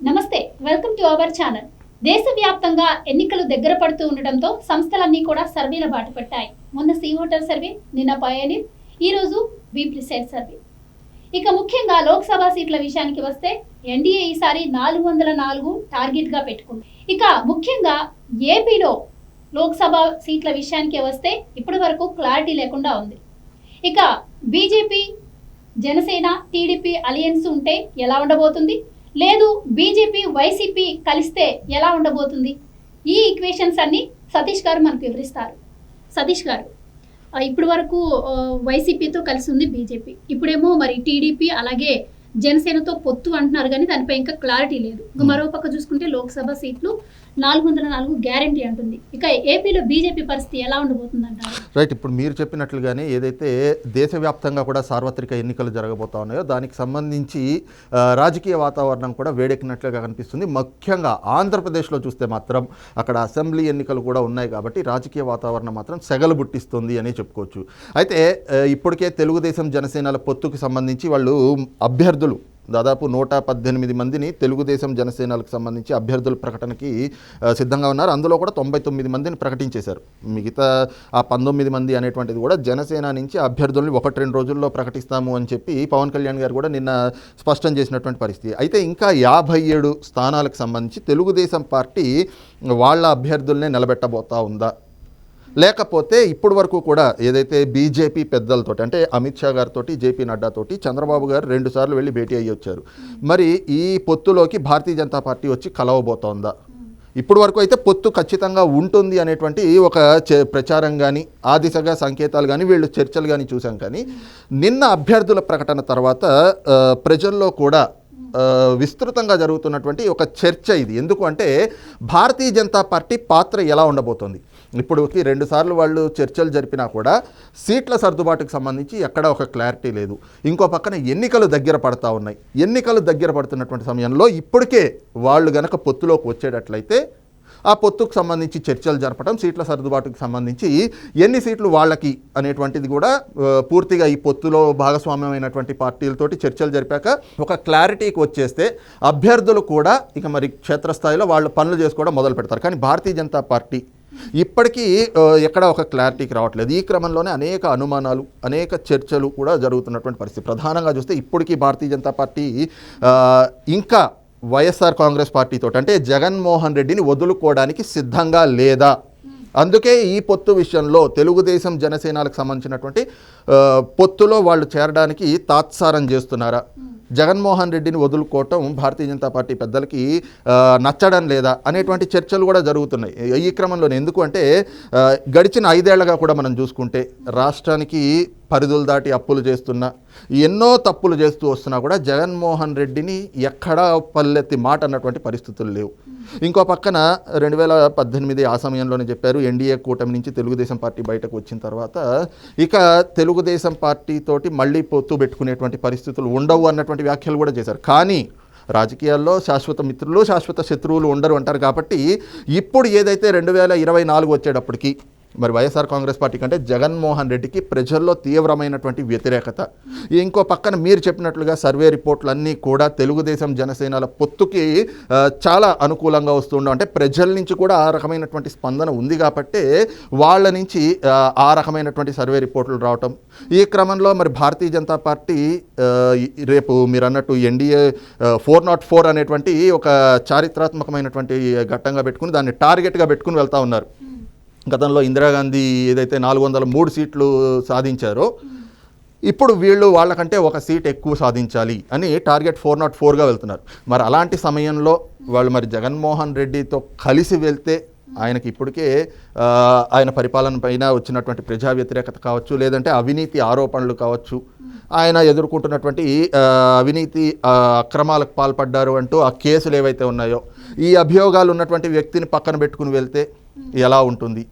నమస్తే welcome to our channel దేశవ్యాప్తంగా ఎన్నికలు దగ్గర పడుతూ ఉండటంతో సంస్థలన్నీ కూడా సర్వేల బాట పట్టాయి. మొన్న సీ ఓటర్ సర్వే నిన్న పయనీర్ ఈరోజు రోజు సర్వే. ఇక ముఖ్యంగా లోక్సభ సీట్ల విషయానికి వస్తే ఎన్డీఏ ఈసారి నాలుగు వందల నాలుగు టార్గెట్గా పెట్టుకుంది. ఇక ముఖ్యంగా ఏపీలో లోక్సభ సీట్ల విషయానికి వస్తే ఇప్పటి వరకు క్లారిటీ లేకుండా ఉంది. ఇక బీజేపీ జనసేన టీడీపీ అలయన్స్ ఉంటే ఎలా ఉండబోతుంది? లేదు బీజేపీ వైసీపీ కలిస్తే ఎలా ఉండబోతుంది? ఈ ఈక్వేషన్స్ అన్ని సతీష్ గారు మనకు వివరిస్తారు. సతీష్ గారు ఇప్పటి వరకు వైసీపీతో కలిసి ఉంది బీజేపీ. ఇప్పుడేమో మరి టీడీపీ అలాగే జనసేనతో పొత్తు అంటున్నారు కానీ దానిపై ఇంకా క్లారిటీ లేదు. Hmm. మరో పక్క చూసుకుంటే లోక్సభ సీట్లు నాలుగు వందల నాలుగు గ్యారంటీ అంటుంది. ఇక ఏపీలో బీజేపీ పరిస్థితి ఎలా ఉండబోతుంది రైట్ ఇప్పుడు మీరు చెప్పినట్లుగానే ఏదైతే దేశవ్యాప్తంగా కూడా సార్వత్రిక ఎన్నికలు జరగబోతా ఉన్నాయో దానికి సంబంధించి రాజకీయ వాతావరణం కూడా వేడెక్కినట్లుగా కనిపిస్తుంది. ముఖ్యంగా ఆంధ్రప్రదేశ్లో చూస్తే మాత్రం అక్కడ అసెంబ్లీ ఎన్నికలు కూడా ఉన్నాయి కాబట్టి రాజకీయ వాతావరణం మాత్రం సెగలు బుట్టిస్తుంది అని చెప్పుకోవచ్చు. అయితే ఇప్పటికే తెలుగుదేశం జనసేనల పొత్తుకు సంబంధించి వాళ్ళు అభ్యర్థులు దాదాపు నూట పద్దెనిమిది మందిని తెలుగుదేశం జనసేనలకు సంబంధించి అభ్యర్థుల ప్రకటనకి సిద్ధంగా ఉన్నారు. అందులో కూడా తొంభై తొమ్మిది మందిని ప్రకటించేశారు. మిగతా ఆ పంతొమ్మిది మంది అనేటువంటిది కూడా జనసేన నుంచి అభ్యర్థుల్ని ఒకటి రెండు రోజుల్లో ప్రకటిస్తాము అని చెప్పి పవన్ కళ్యాణ్ గారు కూడా నిన్న స్పష్టం చేసినటువంటి పరిస్థితి. అయితే ఇంకా యాభై ఏడు స్థానాలకు సంబంధించి తెలుగుదేశం పార్టీ వాళ్ళ అభ్యర్థుల్నే నిలబెట్టబోతా ఉందా? లేకపోతే ఇప్పటి వరకు కూడా ఏదైతే బీజేపీ పెద్దలతో అంటే అమిత్ షా గారితో జేపీ నడ్డాతోటి చంద్రబాబు గారు రెండు సార్లు వెళ్ళి భేటీ అయ్యి వచ్చారు. మరి ఈ పొత్తులోకి భారతీయ జనతా పార్టీ వచ్చి కలవబోతోందా? ఇప్పటి వరకు అయితే పొత్తు ఖచ్చితంగా ఉంటుంది అనేటువంటి ఒక ప్రచారం కానీ ఆ దిశగా సంకేతాలు కానీ వీళ్ళు చర్చలు కానీ చూసాం కానీ నిన్న అభ్యర్థుల ప్రకటన తర్వాత ప్రజల్లో కూడా విస్తృతంగా జరుగుతున్నటువంటి ఒక చర్చ ఇది. ఎందుకు అంటే భారతీయ జనతా పార్టీ పాత్ర ఎలా ఉండబోతోంది? ఇప్పటికి రెండు సార్లు వాళ్ళు చర్చలు జరిపినా కూడా సీట్ల సర్దుబాటుకు సంబంధించి ఎక్కడ ఒక క్లారిటీ లేదు. ఇంకో పక్కన ఎన్నికలు దగ్గర పడతా ఉన్నాయి. ఎన్నికలు దగ్గర పడుతున్నటువంటి సమయంలో ఇప్పటికే వాళ్ళు గనక పొత్తులోకి వచ్చేటట్లయితే ఆ పొత్తుకు సంబంధించి చర్చలు జరపడం సీట్ల సర్దుబాటుకు సంబంధించి ఎన్ని సీట్లు వాళ్ళకి అనేటువంటిది కూడా పూర్తిగా ఈ పొత్తులో భాగస్వామ్యమైనటువంటి పార్టీలతోటి చర్చలు జరిపాక ఒక క్లారిటీకి వచ్చేస్తే అభ్యర్థులు కూడా ఇక మరి క్షేత్రస్థాయిలో వాళ్ళు పనులు చేసుకోవడం మొదలు పెడతారు. కానీ భారతీయ జనతా పార్టీ ఇప్పటికీ ఎక్కడ ఒక క్లారిటీకి రావట్లేదు. ఈ క్రమంలోనే అనేక అనుమానాలు అనేక చర్చలు కూడా జరుగుతున్నటువంటి పరిస్థితి. ప్రధానంగా చూస్తే ఇప్పటికీ భారతీయ జనతా పార్టీ ఇంకా వైఎస్ఆర్ కాంగ్రెస్ పార్టీతో అంటే జగన్మోహన్ రెడ్డిని వదులుకోవడానికి సిద్ధంగా లేదా? అందుకే ఈ పొత్తు విషయంలో తెలుగుదేశం జనసేనలకు సంబంధించినటువంటి పొత్తులో వాళ్ళు చేరడానికి తాత్సారం చేస్తున్నారా? జగన్మోహన్ రెడ్డిని వదులుకోవటం భారతీయ జనతా పార్టీ పెద్దలకి నచ్చడం లేదా? అనేటువంటి చర్చలు కూడా జరుగుతున్నాయి. ఈ క్రమంలోనే. ఎందుకు అంటే గడిచిన ఐదేళ్ళుగా కూడా మనం చూసుకుంటే రాష్ట్రానికి పరిధులు దాటి అప్పులు చేస్తున్నా ఎన్నో తప్పులు చేస్తూ వస్తున్నా కూడా జగన్మోహన్ రెడ్డిని ఎక్కడా పల్లెత్తి మాట అన్నటువంటి పరిస్థితులు లేవు. ఇంకో పక్కన రెండు వేల పద్దెనిమిది ఆ సమయంలోనే చెప్పారు ఎన్డీఏ కూటమి నుంచి తెలుగుదేశం పార్టీ బయటకు వచ్చిన తర్వాత ఇక తెలుగుదేశం పార్టీతోటి మళ్ళీ పొత్తు పెట్టుకునేటువంటి పరిస్థితులు ఉండవు అన్నటువంటి వ్యాఖ్యలు కూడా చేశారు. కానీ రాజకీయాల్లో శాశ్వత మిత్రులు శాశ్వత శత్రువులు ఉండరు అంటారు కాబట్టి ఇప్పుడు ఏదైతే రెండు వేల ఇరవై నాలుగు వచ్చేటప్పటికి మరి వైఎస్ఆర్ కాంగ్రెస్ పార్టీ కంటే జగన్మోహన్ రెడ్డికి ప్రజల్లో తీవ్రమైనటువంటి వ్యతిరేకత. ఇంకో పక్కన మీరు చెప్పినట్లుగా సర్వే రిపోర్ట్లు అన్నీ కూడా తెలుగుదేశం జనసేనల పొత్తుకి చాలా అనుకూలంగా వస్తుండడం అంటే ప్రజల నుంచి కూడా ఆ రకమైనటువంటి స్పందన ఉంది కాబట్టే వాళ్ళ నుంచి ఆ, రకమైనటువంటి సర్వే రిపోర్ట్లు రావటం. ఈ క్రమంలో మరి భారతీయ జనతా పార్టీ రేపు మీరు అన్నట్టు ఎన్డీఏ ఫోర్ నాట్ ఫోర్ అనేటువంటి ఒక చారిత్రాత్మకమైనటువంటి ఘట్టంగా పెట్టుకుని దాన్ని టార్గెట్గా పెట్టుకుని వెళ్తా ఉన్నారు. గతంలో ఇందిరాగాంధీ ఏదైతే నాలుగు వందల మూడు సీట్లు సాధించారో ఇప్పుడు వీళ్ళు వాళ్ళకంటే ఒక సీట్ ఎక్కువ సాధించాలి అని టార్గెట్ ఫోర్ నాట్ ఫోర్గా వెళ్తున్నారు. మరి అలాంటి సమయంలో వాళ్ళు మరి జగన్మోహన్ రెడ్డితో కలిసి వెళ్తే ఆయనకి ఇప్పటికే ఆయన పరిపాలన పైన వచ్చినటువంటి ప్రజా వ్యతిరేకత కావచ్చు లేదంటే అవినీతి ఆరోపణలు కావచ్చు ఆయన ఎదుర్కొంటున్నటువంటి అవినీతి అక్రమాలకు పాల్పడ్డారు అంటూ ఆ కేసులు ఏవైతే ఉన్నాయో ఈ అభియోగాలు ఉన్నటువంటి వ్యక్తిని పక్కన పెట్టుకుని వెళ్తే ఎలా ఉంటుంది?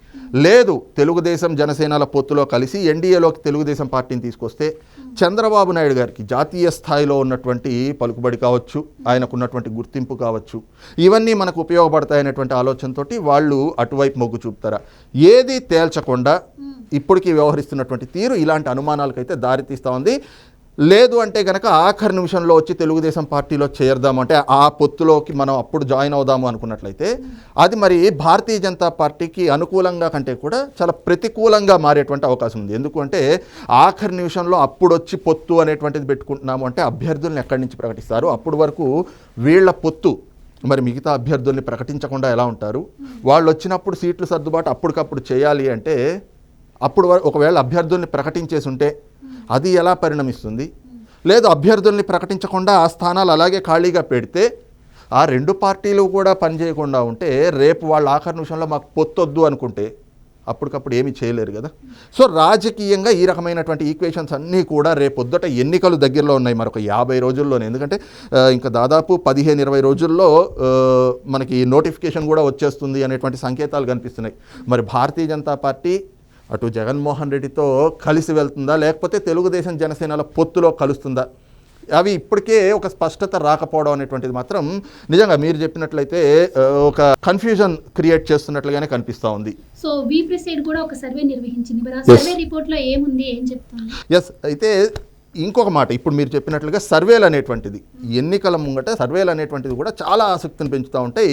లేదు తెలుగుదేశం జనసేనల పొత్తులో కలిసి ఎన్డీఏలోకి తెలుగుదేశం పార్టీని తీసుకొస్తే చంద్రబాబు నాయుడు గారికి జాతీయ స్థాయిలో ఉన్నటువంటి పలుకుబడి కావచ్చు ఆయనకున్నటువంటి గుర్తింపు కావచ్చు ఇవన్నీ మనకు ఉపయోగపడతాయనేటువంటి ఆలోచనతోటి వాళ్ళు అటువైపు మొగ్గు చూపుతారా? ఏది తేల్చకుండా ఇప్పటికీ వ్యవహరిస్తున్నటువంటి తీరు ఇలాంటి అనుమానాలకైతే దారితీస్తూ ఉంది. లేదు అంటే కనుక ఆఖరి నిమిషంలో వచ్చి తెలుగుదేశం పార్టీలో చేరదాము అంటే ఆ పొత్తులోకి మనం అప్పుడు జాయిన్ అవుదాము అనుకున్నట్లయితే అది మరి భారతీయ జనతా పార్టీకి అనుకూలంగా కంటే కూడా చాలా ప్రతికూలంగా మారేటువంటి అవకాశం ఉంది. ఎందుకంటే ఆఖరి నిమిషంలో అప్పుడు వచ్చి పొత్తు అనేటువంటిది పెట్టుకుంటున్నాము అంటే అభ్యర్థులను ఎక్కడి నుంచి ప్రకటిస్తారు? అప్పుడు వరకు వీళ్ళ పొత్తు మరి మిగతా అభ్యర్థుల్ని ప్రకటించకుండా ఎలా ఉంటారు? వాళ్ళు వచ్చినప్పుడు సీట్లు సర్దుబాటు అప్పటికప్పుడు చేయాలి అంటే అప్పుడు వరకు ఒకవేళ అభ్యర్థుల్ని ప్రకటించేసి ఉంటే అది ఎలా పరిణమిస్తుంది? లేదు అభ్యర్థుల్ని ప్రకటించకుండా ఆ స్థానాలు అలాగే ఖాళీగా పెడితే ఆ రెండు పార్టీలు కూడా పనిచేయకుండా ఉంటే రేపు వాళ్ళ ఆఖరి నిమిషంలో మాకు పొత్తొద్దు అనుకుంటే అప్పటికప్పుడు ఏమీ చేయలేరు కదా. సో రాజకీయంగా ఈ రకమైనటువంటి ఈక్వేషన్స్ అన్నీ కూడా రేపొద్దుట ఎన్నికలు దగ్గరలో ఉన్నాయి. మరొక యాభై రోజుల్లోనే. ఎందుకంటే ఇంకా దాదాపు పదిహేను ఇరవై రోజుల్లో మనకి నోటిఫికేషన్ కూడా వచ్చేస్తుంది అనేటువంటి సంకేతాలు కనిపిస్తున్నాయి. మరి భారతీయ జనతా పార్టీ అటు జగన్మోహన్ రెడ్డితో కలిసి వెళ్తుందా? లేకపోతే తెలుగుదేశం జనసేనల పొత్తులో కలుస్తుందా? అవి ఇప్పటికే ఒక స్పష్టత రాకపోవడం అనేటువంటిది మాత్రం నిజంగా మీరు చెప్పినట్లయితే ఒక కన్ఫ్యూజన్ క్రియేట్ చేస్తున్నట్లుగానే కనిపిస్తూ ఉంది. సో వి కూడా ఒక సర్వే నిర్వహించింది. సర్వే రిపోర్ట్లో ఏముంది? ఏం చెప్తుంది ఎస్ అయితే ఇంకొక మాట ఇప్పుడు మీరు చెప్పినట్లుగా సర్వేలు అనేటువంటిది. ఎన్నికల ముంగట సర్వేలు అనేటువంటిది కూడా చాలా ఆసక్తిని పెంచుతూ ఉంటాయి.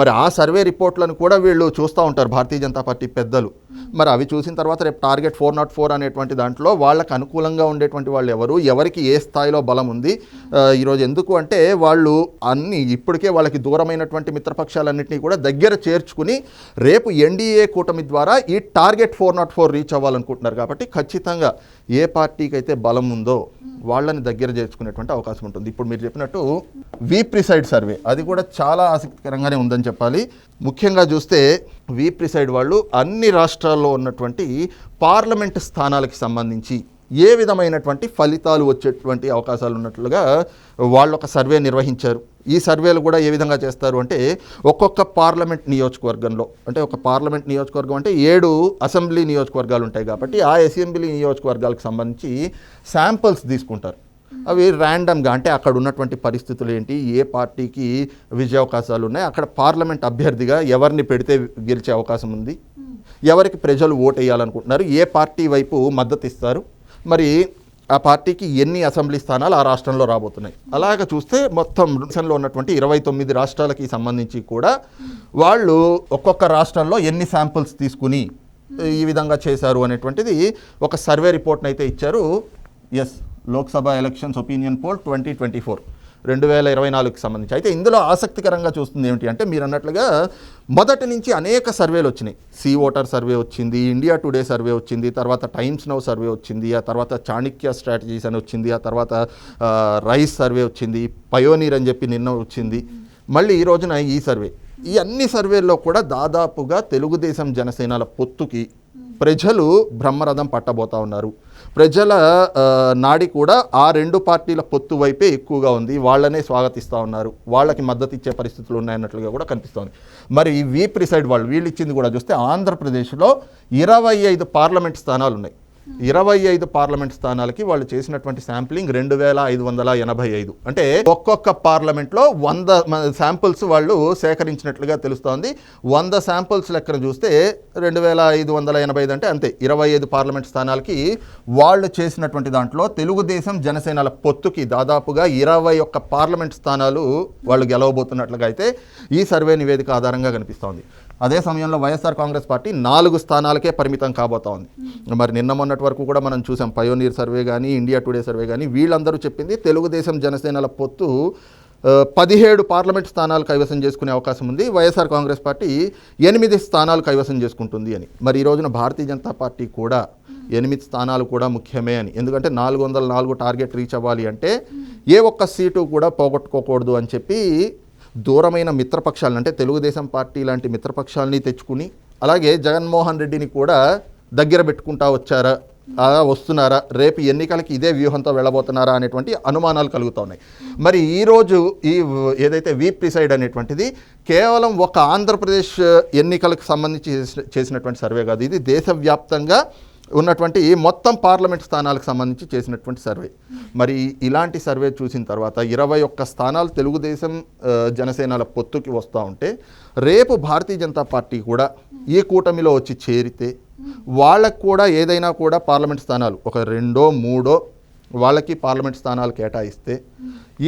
మరి ఆ సర్వే రిపోర్ట్లను కూడా వీళ్ళు చూస్తూ ఉంటారు. భారతీయ జనతా పార్టీ పెద్దలు. మరి అవి చూసిన తర్వాత రేపు టార్గెట్ ఫోర్ నాట్ ఫోర్ అనేటువంటి దాంట్లో వాళ్ళకు అనుకూలంగా ఉండేటువంటి వాళ్ళు ఎవరు ఎవరికి ఏ స్థాయిలో బలం ఉంది ఈరోజు ఎందుకు అంటే వాళ్ళు అన్ని ఇప్పటికే వాళ్ళకి దూరమైనటువంటి మిత్రపక్షాలన్నింటినీ కూడా దగ్గర చేర్చుకుని రేపు ఎన్డీఏ కూటమి ద్వారా ఈ target four nought four reach అవ్వాలనుకుంటున్నారు. కాబట్టి ఖచ్చితంగా ఏ పార్టీకి అయితే బలం ఉందో వాళ్ళని దగ్గర చేర్చుకునేటువంటి అవకాశం ఉంటుంది. ఇప్పుడు మీరు చెప్పినట్టు వీప్రిసైడ్ సర్వే అది కూడా చాలా ఆసక్తికరంగానే ఉందని చెప్పాలి. ముఖ్యంగా చూస్తే వీప్రిసైడ్ వాళ్ళు అన్ని రాష్ట్రాల్లో ఉన్నటువంటి పార్లమెంట్ స్థానాలకు సంబంధించి ఏ విధమైనటువంటి ఫలితాలు వచ్చేటువంటి అవకాశాలు ఉన్నట్లుగా వాళ్ళు ఒక సర్వే నిర్వహించారు. ఈ సర్వేలు కూడా ఏ విధంగా చేస్తారు అంటే ఒక్కొక్క పార్లమెంట్ నియోజకవర్గంలో అంటే ఒక పార్లమెంట్ నియోజకవర్గం అంటే ఏడు అసెంబ్లీ నియోజకవర్గాలు ఉంటాయి కాబట్టి ఆ అసెంబ్లీ నియోజకవర్గాలకు సంబంధించి శాంపిల్స్ తీసుకుంటారు. అవి ర్యాండమ్గా అంటే అక్కడ ఉన్నటువంటి పరిస్థితులు ఏంటి ఏ పార్టీకి విజయ అవకాశాలు ఉన్నాయి అక్కడ పార్లమెంట్ అభ్యర్థిగా ఎవరిని పెడితే గెలిచే అవకాశం ఉంది? ఎవరికి ప్రజలు ఓటు వేయాలనుకుంటున్నారు ఏ పార్టీ వైపు మద్దతు ఇస్తారు మరి ఆ పార్టీకి ఎన్ని అసెంబ్లీ స్థానాలు ఆ రాష్ట్రంలో రాబోతున్నాయి. అలాగ చూస్తే మొత్తం దేశంలో ఉన్నటువంటి ఇరవై తొమ్మిది రాష్ట్రాలకి సంబంధించి కూడా వాళ్ళు ఒక్కొక్క రాష్ట్రంలో ఎన్ని శాంపుల్స్ తీసుకుని ఈ విధంగా చేశారు అనేటువంటిది ఒక సర్వే రిపోర్ట్ని అయితే ఇచ్చారు. Yes Lok Sabha elections opinion poll twenty twenty four. రెండు వేల ఇరవై నాలుగుకి సంబంధించి. అయితే ఇందులో ఆసక్తికరంగా చూస్తుంది ఏమిటి అంటే మీరు అన్నట్లుగా మొదటి నుంచి అనేక సర్వేలు వచ్చినాయి. సి ఓటర్ సర్వే వచ్చింది ఇండియా టుడే సర్వే వచ్చింది తర్వాత టైమ్స్ నౌ సర్వే వచ్చింది ఆ తర్వాత చాణిక్య స్ట్రాటజీస్ అని వచ్చింది ఆ తర్వాత రైస్ సర్వే వచ్చింది పయోనీర్ అని చెప్పి నిన్న వచ్చింది. మళ్ళీ ఈ రోజున ఈ సర్వే ఈ అన్ని సర్వేల్లో కూడా దాదాపుగా తెలుగుదేశం జనసేనల పొత్తుకి ప్రజలు బ్రహ్మరథం పట్టబోతా ఉన్నారు. ప్రజల నాడి కూడా ఆ రెండు పార్టీల పొత్తు వైపే ఎక్కువగా ఉంది. వాళ్ళనే స్వాగతిస్తూ ఉన్నారు. వాళ్ళకి మద్దతు ఇచ్చే పరిస్థితులు ఉన్నాయన్నట్లుగా కూడా కనిపిస్తోంది మరి ఈ వీప్ రిసైడ్ వాళ్ళు వీళ్ళు ఇచ్చింది కూడా చూస్తే ఆంధ్రప్రదేశ్లో ఇరవై ఐదు పార్లమెంట్ స్థానాలు ఉన్నాయి ఇరవై ఐదు పార్లమెంట్ స్థానాలకి వాళ్ళు చేసినటువంటి శాంప్లింగ్ రెండు వేల ఐదు వందల ఎనభై ఐదు. అంటే ఒక్కొక్క పార్లమెంట్లో వంద శాంపుల్స్ వాళ్ళు సేకరించినట్లుగా తెలుస్తోంది. వంద శాంపుల్స్ లెక్కన చూస్తే రెండు వేల ఐదు వందల ఎనభై ఐదు అంటే అంతే ఇరవై ఐదు పార్లమెంట్ స్థానాలకి వాళ్ళు చేసినటువంటి దాంట్లో తెలుగుదేశం జనసేనల పొత్తుకి దాదాపుగా ఇరవై ఒక్క పార్లమెంట్ స్థానాలు వాళ్ళు గెలవబోతున్నట్లుగా అయితే ఈ సర్వే నివేదిక ఆధారంగా కనిపిస్తోంది. అదే సమయంలో వైఎస్ఆర్ కాంగ్రెస్ పార్టీ నాలుగు స్థానాలకే పరిమితం కాబోతా ఉంది. మరి నిన్న మొన్నటి వరకు కూడా మనం చూసాం పయోనీర్ సర్వే కానీ ఇండియా టుడే సర్వే కానీ వీళ్ళందరూ చెప్పింది తెలుగుదేశం జనసేనల పొత్తు పదిహేడు పార్లమెంట్ స్థానాలు కైవసం చేసుకునే అవకాశం ఉంది. వైఎస్ఆర్ కాంగ్రెస్ పార్టీ ఎనిమిది స్థానాలు కైవసం చేసుకుంటుంది అని. మరి ఈ రోజున భారతీయ జనతా పార్టీ కూడా ఎనిమిది స్థానాలు కూడా ముఖ్యమే అని. ఎందుకంటే నాలుగు వందల నాలుగు టార్గెట్ రీచ్ అవ్వాలి అంటే ఏ ఒక్క సీటు కూడా పోగొట్టుకోకూడదు అని చెప్పి దూరమైన మిత్రపక్షాలను అంటే తెలుగుదేశం పార్టీ లాంటి మిత్రపక్షాలని తెచ్చుకుని అలాగే జగన్మోహన్ రెడ్డిని కూడా దగ్గర పెట్టుకుంటా వచ్చారా వస్తున్నారా రేపు ఎన్నికలకి ఇదే వ్యూహంతో వెళ్ళబోతున్నారా అనేటువంటి అనుమానాలు కలుగుతున్నాయి మరి ఈరోజు ఈ ఏదైతే వీ ప్రిసైడ్ అనేటువంటిది కేవలం ఒక ఆంధ్రప్రదేశ్ ఎన్నికలకు సంబంధించి చేసినటువంటి సర్వే కాదు ఇది దేశవ్యాప్తంగా ఉన్నటువంటి మొత్తం పార్లమెంట్ స్థానాలకు సంబంధించి చేసినటువంటి సర్వే. మరి ఇలాంటి సర్వే చూసిన తర్వాత ఇరవై ఒక్క స్థానాలు తెలుగుదేశం జనసేనల పొత్తుకి వస్తూ ఉంటే రేపు భారతీయ జనతా పార్టీ కూడా ఈ కూటమిలో వచ్చి చేరితే వాళ్ళకు కూడా ఏదైనా కూడా పార్లమెంట్ స్థానాలు ఒక రెండో మూడో వాళ్ళకి పార్లమెంట్ స్థానాలు కేటాయిస్తే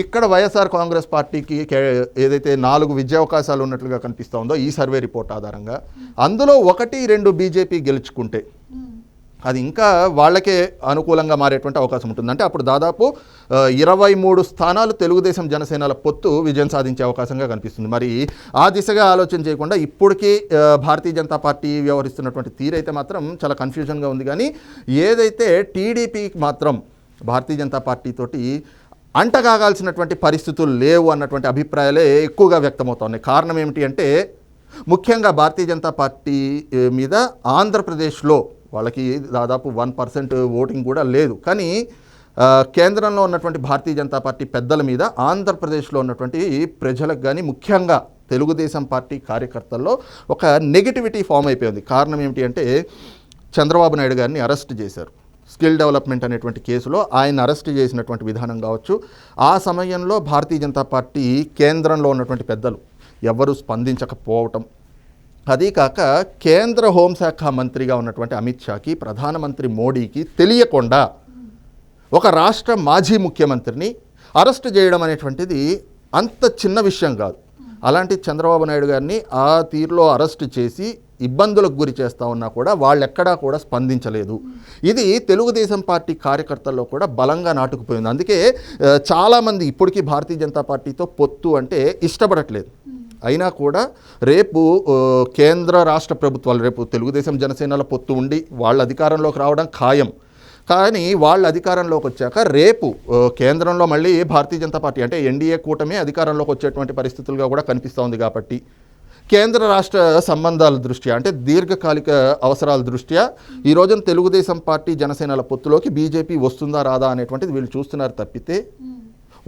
ఇక్కడ వైఎస్ఆర్ కాంగ్రెస్ పార్టీకి కే ఏదైతే నాలుగు విద్యా అవకాశాలు ఉన్నట్లుగా కనిపిస్తోందో ఈ సర్వే రిపోర్ట్ ఆధారంగా అందులో ఒకటి రెండు బీజేపీ గెలుచుకుంటే అది ఇంకా వాళ్ళకే అనుకూలంగా మారేటువంటి అవకాశం ఉంటుంది. అంటే అప్పుడు దాదాపు ఇరవై మూడు స్థానాలు తెలుగుదేశం జనసేనల పొత్తు విజయం సాధించే అవకాశంగా కనిపిస్తుంది. మరి ఆ దిశగా ఆలోచన చేయకుండా ఇప్పటికీ భారతీయ జనతా పార్టీ వ్యవహరిస్తున్నటువంటి తీరైతే మాత్రం చాలా కన్ఫ్యూజన్గా ఉంది. కానీ ఏదైతే టీడీపీకి మాత్రం భారతీయ జనతా పార్టీ తోటి అంటగాగాల్సినటువంటి పరిస్థితులు లేవు అన్నటువంటి అభిప్రాయాలే ఎక్కువగా వ్యక్తమవుతున్నాయి కారణం ఏమిటి అంటే ముఖ్యంగా భారతీయ జనతా పార్టీ మీద ఆంధ్రప్రదేశ్లో వాళ్ళకి దాదాపు వన్ పర్సెంట్ ఓటింగ్ కూడా లేదు. కానీ కేంద్రంలో ఉన్నటువంటి భారతీయ జనతా పార్టీ పెద్దల మీద ఆంధ్రప్రదేశ్లో ఉన్నటువంటి ప్రజలకు కానీ ముఖ్యంగా తెలుగుదేశం పార్టీ కార్యకర్తల్లో ఒక నెగిటివిటీ ఫామ్ అయిపోయింది. కారణం ఏమిటి అంటే చంద్రబాబు నాయుడు గారిని అరెస్ట్ చేశారు. స్కిల్ డెవలప్మెంట్ అనేటువంటి కేసులో ఆయన అరెస్ట్ చేసినటువంటి విధానం కావచ్చు. ఆ సమయంలో భారతీయ జనతా పార్టీ కేంద్రంలో ఉన్నటువంటి పెద్దలు ఎవరు స్పందించకపోవటం అదీ కాక కేంద్ర హోంశాఖ మంత్రిగా ఉన్నటువంటి అమిత్ షాకి ప్రధానమంత్రి మోడీకి తెలియకుండా ఒక రాష్ట్ర మాజీ ముఖ్యమంత్రిని అరెస్ట్ చేయడం అనేటువంటిది అంత చిన్న విషయం కాదు. అలాంటి చంద్రబాబు నాయుడు గారిని ఆ తీరులో అరెస్ట్ చేసి ఇబ్బందులకు గురి చేస్తూ ఉన్నా కూడా వాళ్ళెక్కడా కూడా స్పందించలేదు. ఇది తెలుగుదేశం పార్టీ కార్యకర్తల్లో కూడా బలంగా నాటుకుపోయింది. అందుకే చాలామంది ఇప్పటికీ భారతీయ జనతా పార్టీతో పొత్తు అంటే ఇష్టపడట్లేదు. అయినా కూడా రేపు కేంద్ర రాష్ట్ర ప్రభుత్వాలు రేపు తెలుగుదేశం జనసేనల పొత్తు ఉండి వాళ్ళ అధికారంలోకి రావడం ఖాయం. కానీ వాళ్ళ అధికారంలోకి వచ్చాక రేపు కేంద్రంలో మళ్ళీ భారతీయ జనతా పార్టీ అంటే ఎన్డీఏ కూటమి అధికారంలోకి వచ్చేటువంటి పరిస్థితులుగా కూడా కనిపిస్తూ ఉంది కాబట్టి కేంద్ర రాష్ట్ర సంబంధాల దృష్ట్యా అంటే దీర్ఘకాలిక అవసరాల దృష్ట్యా ఈ రోజున తెలుగుదేశం పార్టీ జనసేనల పొత్తులోకి బీజేపీ వస్తుందా రాదా అనేటువంటిది వీళ్ళు చూస్తున్నారు తప్పితే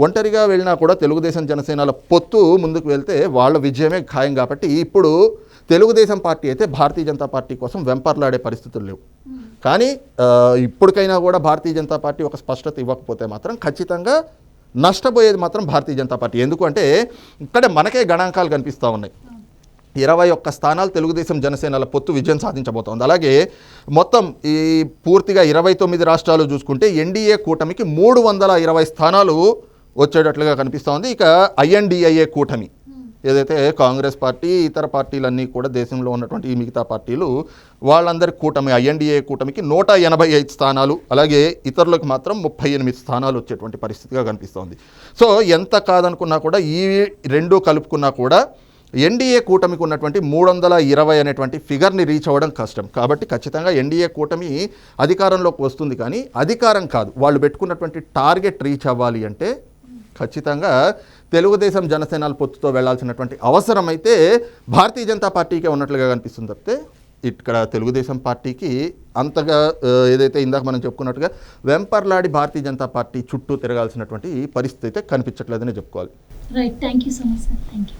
ఒంటరిగా వెళ్ళినా కూడా తెలుగుదేశం జనసేనల పొత్తు ముందుకు వెళ్తే వాళ్ళ విజయమే ఖాయం కాబట్టి ఇప్పుడు తెలుగుదేశం పార్టీ అయితే భారతీయ జనతా పార్టీ కోసం వెంపర్లాడే పరిస్థితులు లేవు. కానీ ఇప్పటికైనా కూడా భారతీయ జనతా పార్టీ ఒక స్పష్టత ఇవ్వకపోతే మాత్రం ఖచ్చితంగా నష్టపోయేది మాత్రం భారతీయ జనతా పార్టీ. ఎందుకంటే ఇక్కడ మనకే గణాంకాలు కనిపిస్తూ ఉన్నాయి. ఇరవై ఒక్క స్థానాలు తెలుగుదేశం జనసేనల పొత్తు విజయం సాధించబోతోంది. అలాగే మొత్తం ఈ పూర్తిగా ఇరవై తొమ్మిది రాష్ట్రాలు చూసుకుంటే ఎన్డీఏ కూటమికి మూడు వందల ఇరవై స్థానాలు వచ్చేటట్లుగా కనిపిస్తోంది ఇక ఐఎన్డిఐఏ కూటమి ఏదైతే కాంగ్రెస్ పార్టీ ఇతర పార్టీలన్నీ కూడా దేశంలో ఉన్నటువంటి ఈ మిగతా పార్టీలు వాళ్ళందరి కూటమి ఐఎన్డిఏ కూటమికి నూట ఎనభై ఐదు స్థానాలు అలాగే ఇతరులకు మాత్రం ముప్పై ఎనిమిది స్థానాలు వచ్చేటువంటి పరిస్థితిగా కనిపిస్తోంది. సో ఎంత కాదనుకున్నా కూడా ఈ రెండు కలుపుకున్నా కూడా ఎన్డీఏ కూటమికి ఉన్నటువంటి మూడు వందల ఇరవై అనేటువంటి ఫిగర్ని రీచ్ అవ్వడం కష్టం. కాబట్టి ఖచ్చితంగా ఎన్డీఏ కూటమి అధికారంలోకి వస్తుంది కానీ అధికారం కాదు. వాళ్ళు పెట్టుకున్నటువంటి టార్గెట్ రీచ్ అవ్వాలి అంటే ఖచ్చితంగా తెలుగుదేశం జనసేనల పొత్తుతో వెళ్ళాల్సినటువంటి అవసరం అయితే భారతీయ జనతా పార్టీకే ఉన్నట్లుగా కనిపిస్తుంది తప్పితే ఇక్కడ తెలుగుదేశం పార్టీకి అంతగా ఏదైతే ఇందాక మనం చెప్పుకున్నట్టుగా వెంపర్లాడి భారతీయ జనతా పార్టీ చుట్టూ తిరగాల్సినటువంటి పరిస్థితి అయితే కనిపించట్లేదని చెప్పుకోవాలి. Right thank you so much sir thank you